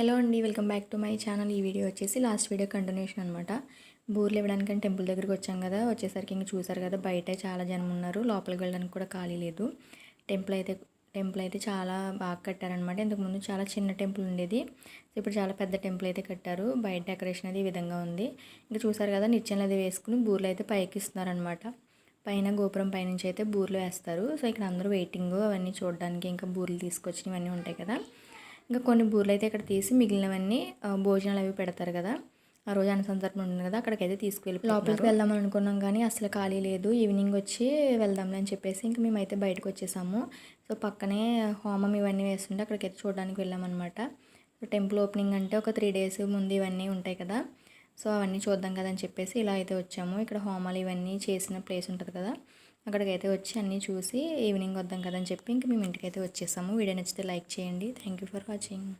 Hello అండి welcome back to my channel. ఈ video వచ్చేసి లాస్ట్ వీడియో కంటిన్యూషన్ అనమాట బూర్లు ఇవ్వడానికి టెంపుల్ దగ్గరికి వచ్చాం కదా వచ్చేసరికి ఇంక చూసారు కదా బయట చాలా జనం ఉన్నారు. లోపలికి వెళ్ళడానికి కూడా ఖాళీ లేదు. టెంపుల్ అయితే టెంపుల్ అయితే చాలా బాగా కట్టారనమాట ఇంతకుముందు చాలా చిన్న టెంపుల్ ఉండేది. ఇప్పుడు చాలా పెద్ద టెంపుల్ అయితే కట్టారు. బయట డెకరేషన్ అది ఈ విధంగా ఉంది. ఇంకా చూసారు కదా నిచ్చెనలు అది వేసుకుని బూర్లు అయితే పైకి ఇస్తున్నారనమాట పైన గోపురం పైనుంచి అయితే బూర్లు వేస్తారు. సో ఇక్కడ అందరూ వెయిటింగ్ అవన్నీ చూడడానికి ఇంకా బూర్లు తీసుకొచ్చినవన్నీ ఉంటాయి కదా. ఇంకా కొన్ని బూర్లు అయితే ఇక్కడ తీసి మిగిలినవన్నీ భోజనాలు అవి పెడతారు కదా. ఆ రోజు అన్న సందర్భం ఉంటుంది కదా అక్కడికైతే తీసుకువెళ్ళి లోపలికి వెళ్దాం అనుకున్నాం కానీ అసలు ఖాళీ లేదు. ఈవినింగ్ వచ్చి వెళ్దాంలే అని చెప్పేసి ఇంక మేమైతే బయటకు వచ్చేసాము. సో పక్కనే హోమం ఇవన్నీ వేస్తుంటే అక్కడికైతే చూడడానికి వెళ్ళామన్నమాట. టెంపుల్ ఓపెనింగ్ అంటే ఒక త్రీ డేస్ ముందు ఇవన్నీ ఉంటాయి కదా. సో అవన్నీ చూద్దాం కదా అని చెప్పేసి ఇలా అయితే వచ్చాము. ఇక్కడ హోమాలు ఇవన్నీ చేసిన ప్లేస్ ఉంటుంది కదా అక్కడికైతే వచ్చి అన్నీ చూసి ఈవినింగ్ వద్దాం కదా అని చెప్పి ఇంక మేము ఇంటికైతే వచ్చేసాము. వీడియో నచ్చితే లైక్ చేయండి. Thank you for watching